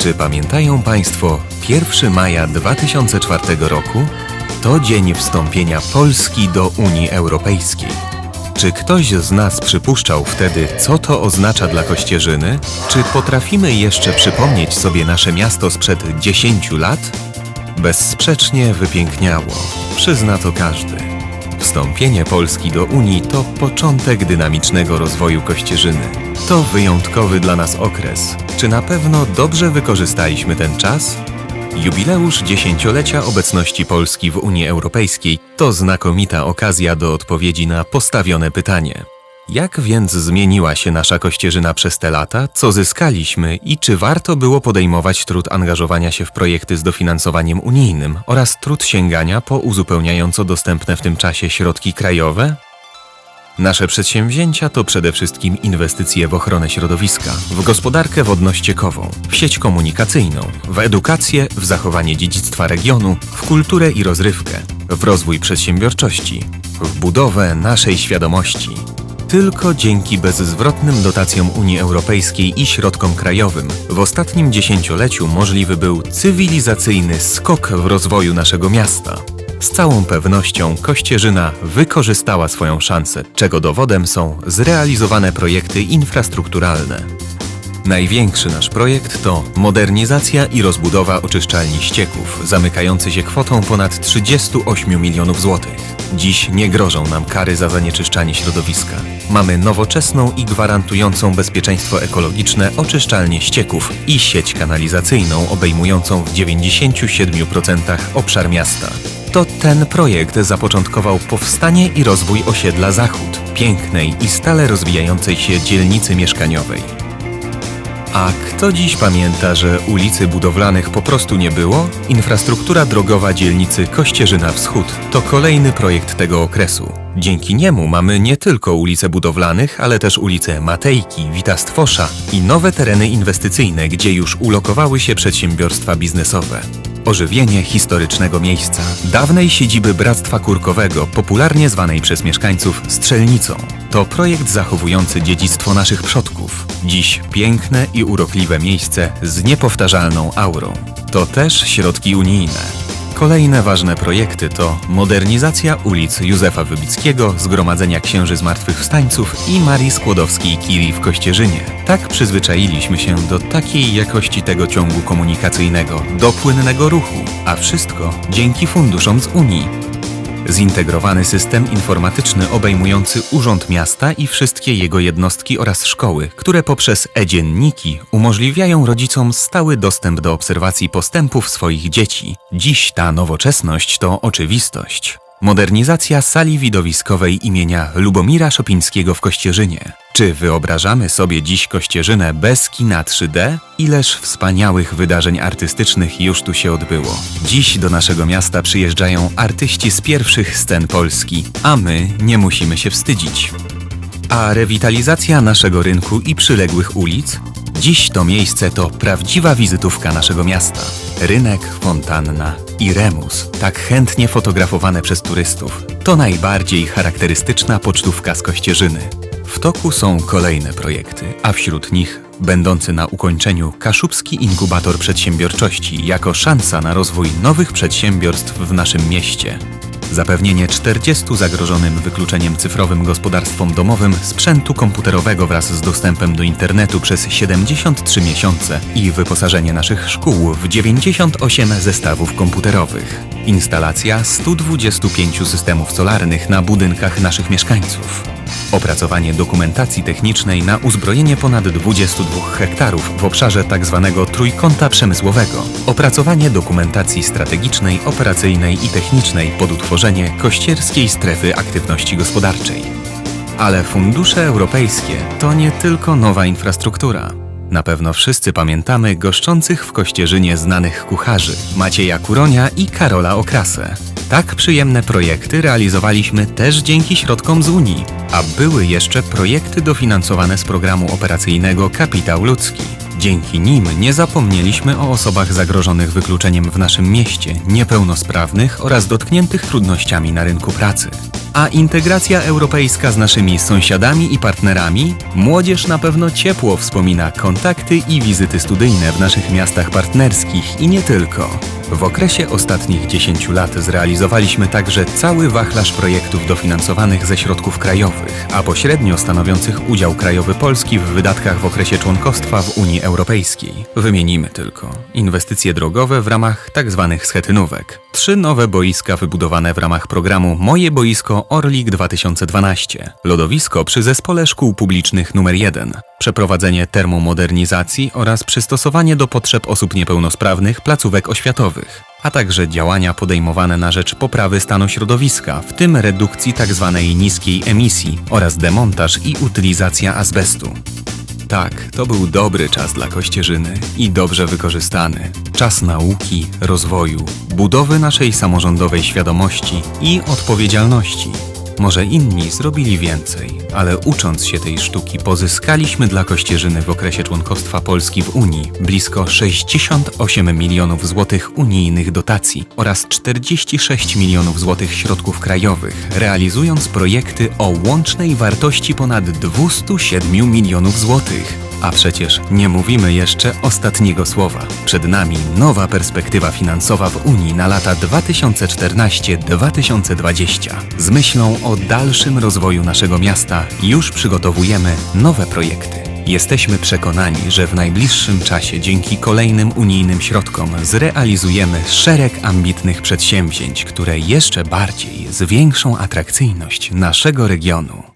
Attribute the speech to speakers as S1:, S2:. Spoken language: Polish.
S1: Czy pamiętają Państwo 1 maja 2004 roku? To dzień wstąpienia Polski do Unii Europejskiej. Czy ktoś z nas przypuszczał wtedy, co to oznacza dla Kościerzyny? Czy potrafimy jeszcze przypomnieć sobie nasze miasto sprzed 10 lat? Bezsprzecznie wypiękniało. Przyzna to każdy. Wstąpienie Polski do Unii to początek dynamicznego rozwoju Kościerzyny. To wyjątkowy dla nas okres. Czy na pewno dobrze wykorzystaliśmy ten czas? Jubileusz dziesięciolecia obecności Polski w Unii Europejskiej to znakomita okazja do odpowiedzi na postawione pytanie. Jak więc zmieniła się nasza Kościerzyna przez te lata? Co zyskaliśmy i czy warto było podejmować trud angażowania się w projekty z dofinansowaniem unijnym oraz trud sięgania po uzupełniająco dostępne w tym czasie środki krajowe? Nasze przedsięwzięcia to przede wszystkim inwestycje w ochronę środowiska, w gospodarkę wodno-ściekową, w sieć komunikacyjną, w edukację, w zachowanie dziedzictwa regionu, w kulturę i rozrywkę, w rozwój przedsiębiorczości, w budowę naszej świadomości. Tylko dzięki bezzwrotnym dotacjom Unii Europejskiej i środkom krajowym w ostatnim dziesięcioleciu możliwy był cywilizacyjny skok w rozwoju naszego miasta. Z całą pewnością Kościerzyna wykorzystała swoją szansę, czego dowodem są zrealizowane projekty infrastrukturalne. Największy nasz projekt to modernizacja i rozbudowa oczyszczalni ścieków, zamykający się kwotą ponad 38 milionów złotych. Dziś nie grożą nam kary za zanieczyszczanie środowiska. Mamy nowoczesną i gwarantującą bezpieczeństwo ekologiczne oczyszczalnię ścieków i sieć kanalizacyjną obejmującą w 97% obszar miasta. To ten projekt zapoczątkował powstanie i rozwój osiedla Zachód, pięknej i stale rozwijającej się dzielnicy mieszkaniowej. A kto dziś pamięta, że ulicy budowlanych po prostu nie było? Infrastruktura drogowa dzielnicy Kościerzyna Wschód to kolejny projekt tego okresu. Dzięki niemu mamy nie tylko ulice budowlanych, ale też ulice Matejki, Witastwosza i nowe tereny inwestycyjne, gdzie już ulokowały się przedsiębiorstwa biznesowe. Ożywienie historycznego miejsca, dawnej siedziby Bractwa Kurkowego, popularnie zwanej przez mieszkańców Strzelnicą. To projekt zachowujący dziedzictwo naszych przodków. Dziś piękne i urokliwe miejsce z niepowtarzalną aurą. To też środki unijne. Kolejne ważne projekty to modernizacja ulic Józefa Wybickiego, Zgromadzenia Księży Zmartwychwstańców i Marii Skłodowskiej-Curie w Kościerzynie. Tak przyzwyczailiśmy się do takiej jakości tego ciągu komunikacyjnego, do płynnego ruchu, a wszystko dzięki funduszom z Unii. Zintegrowany system informatyczny obejmujący Urząd Miasta i wszystkie jego jednostki oraz szkoły, które poprzez e-dzienniki umożliwiają rodzicom stały dostęp do obserwacji postępów swoich dzieci. Dziś ta nowoczesność to oczywistość. Modernizacja sali widowiskowej imienia Lubomira Szopińskiego w Kościerzynie. Czy wyobrażamy sobie dziś Kościerzynę bez kina 3D? Ileż wspaniałych wydarzeń artystycznych już tu się odbyło. Dziś do naszego miasta przyjeżdżają artyści z pierwszych scen Polski, a my nie musimy się wstydzić. A rewitalizacja naszego rynku i przyległych ulic? Dziś to miejsce to prawdziwa wizytówka naszego miasta. Rynek, fontanna i remus, tak chętnie fotografowane przez turystów. To najbardziej charakterystyczna pocztówka z Kościerzyny. W toku są kolejne projekty, a wśród nich będący na ukończeniu Kaszubski Inkubator Przedsiębiorczości jako szansa na rozwój nowych przedsiębiorstw w naszym mieście. Zapewnienie 40 zagrożonym wykluczeniem cyfrowym gospodarstwom domowym sprzętu komputerowego wraz z dostępem do internetu przez 73 miesiące i wyposażenie naszych szkół w 98 zestawów komputerowych. Instalacja 125 systemów solarnych na budynkach naszych mieszkańców. Opracowanie dokumentacji technicznej na uzbrojenie ponad 22 hektarów w obszarze tzw. trójkąta przemysłowego. Opracowanie dokumentacji strategicznej, operacyjnej i technicznej pod utworzenie kościerskiej strefy aktywności gospodarczej. Ale fundusze europejskie to nie tylko nowa infrastruktura. Na pewno wszyscy pamiętamy goszczących w Kościerzynie znanych kucharzy Macieja Kuronia i Karola Okrasę. Tak przyjemne projekty realizowaliśmy też dzięki środkom z Unii, a były jeszcze projekty dofinansowane z programu operacyjnego Kapitał Ludzki. Dzięki nim nie zapomnieliśmy o osobach zagrożonych wykluczeniem w naszym mieście, niepełnosprawnych oraz dotkniętych trudnościami na rynku pracy. A integracja europejska z naszymi sąsiadami i partnerami? Młodzież na pewno ciepło wspomina kontakty i wizyty studyjne w naszych miastach partnerskich i nie tylko. W okresie ostatnich 10 lat zrealizowaliśmy także cały wachlarz projektów dofinansowanych ze środków krajowych, a pośrednio stanowiących udział krajowy Polski w wydatkach w okresie członkostwa w Unii Europejskiej. Wymienimy tylko inwestycje drogowe w ramach tzw. schetynówek, trzy nowe boiska wybudowane w ramach programu Moje Boisko Orlik 2012, lodowisko przy Zespole Szkół Publicznych nr 1, przeprowadzenie termomodernizacji oraz przystosowanie do potrzeb osób niepełnosprawnych placówek oświatowych, a także działania podejmowane na rzecz poprawy stanu środowiska, w tym redukcji tzw. niskiej emisji oraz demontaż i utylizacja azbestu. Tak, to był dobry czas dla Kościerzyny i dobrze wykorzystany. Czas nauki, rozwoju, budowy naszej samorządowej świadomości i odpowiedzialności. Może inni zrobili więcej, ale ucząc się tej sztuki, pozyskaliśmy dla Kościerzyny w okresie członkostwa Polski w Unii blisko 68 milionów złotych unijnych dotacji oraz 46 milionów złotych środków krajowych, realizując projekty o łącznej wartości ponad 207 milionów złotych. A przecież nie mówimy jeszcze ostatniego słowa. Przed nami nowa perspektywa finansowa w Unii na lata 2014-2020. Z myślą o dalszym rozwoju naszego miasta już przygotowujemy nowe projekty. Jesteśmy przekonani, że w najbliższym czasie dzięki kolejnym unijnym środkom zrealizujemy szereg ambitnych przedsięwzięć, które jeszcze bardziej zwiększą atrakcyjność naszego regionu.